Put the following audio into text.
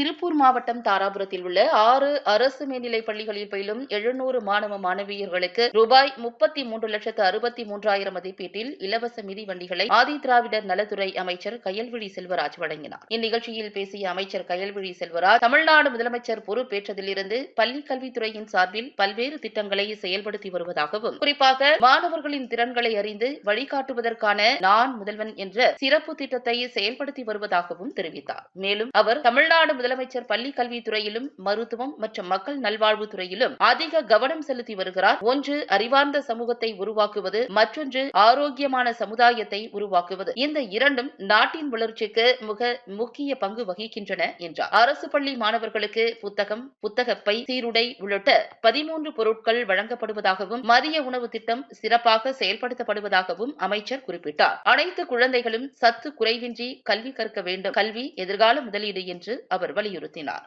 திருப்பூர் மாவட்டம் தாராபுரத்தில் உள்ள ஆறு அரசு மேல்நிலைப் பள்ளிகளில் பயிலும் எழுநூறு மாணவ மாணவியர்களுக்கு ரூபாய் முப்பத்தி மூன்று லட்சத்து அறுபத்தி மூன்றாயிரம் மதிப்பீட்டில் இலவச மிதிவண்டிகளை ஆதி திராவிடர் நலத்துறை அமைச்சர் கயல்விழி செல்வராஜ் வழங்கினார். இந்நிகழ்ச்சியில் பேசிய அமைச்சர் கயல்விழி செல்வராஜ் தமிழ்நாடு முதலமைச்சர் பொறுப்பேற்றதிலிருந்து பள்ளிக் கல்வித்துறையின் சார்பில் பல்வேறு திட்டங்களை செயல்படுத்தி வருவதாகவும் குறிப்பாக மாணவர்களின் திறன்களை அறிந்து வழிகாட்டுவதற்கான நான் முதல்வன் என்ற சிறப்பு திட்டத்தை செயல்படுத்தி வருவதாகவும் தெரிவித்தார். மேலும் அவர் தமிழ்நாடு முதலமைச்சர் பள்ளி கல்வித்துறையிலும் மருத்துவம் மற்றும் மக்கள் நல்வாழ்வு துறையிலும் அதிக கவனம் செலுத்தி வருகிறார். ஒன்று அறிவார்ந்த சமூகத்தை உருவாக்குவது மற்றொன்று ஆரோக்கியமான சமுதாயத்தை உருவாக்குவது. இந்த இரண்டும் நாட்டின் வளர்ச்சிக்கு மிக முக்கிய பங்கு வகிக்கின்றன என்றார். அரசு பள்ளி மாணவர்களுக்கு புத்தகம் புத்தகப்பை சீருடை உள்ளிட்ட பதிமூன்று பொருட்கள் வழங்கப்படுவதாகவும் மதிய உணவு திட்டம் சிறப்பாக செயல்படுத்தப்படுவதாகவும் அமைச்சர் குறிப்பிட்டார். அனைத்து குழந்தைகளும் சத்து குறைவின்றி கல்வி கற்க வேண்டும். கல்வி எதிர்கால முதலீடு என்று அவர் வலியுறுத்தினார்.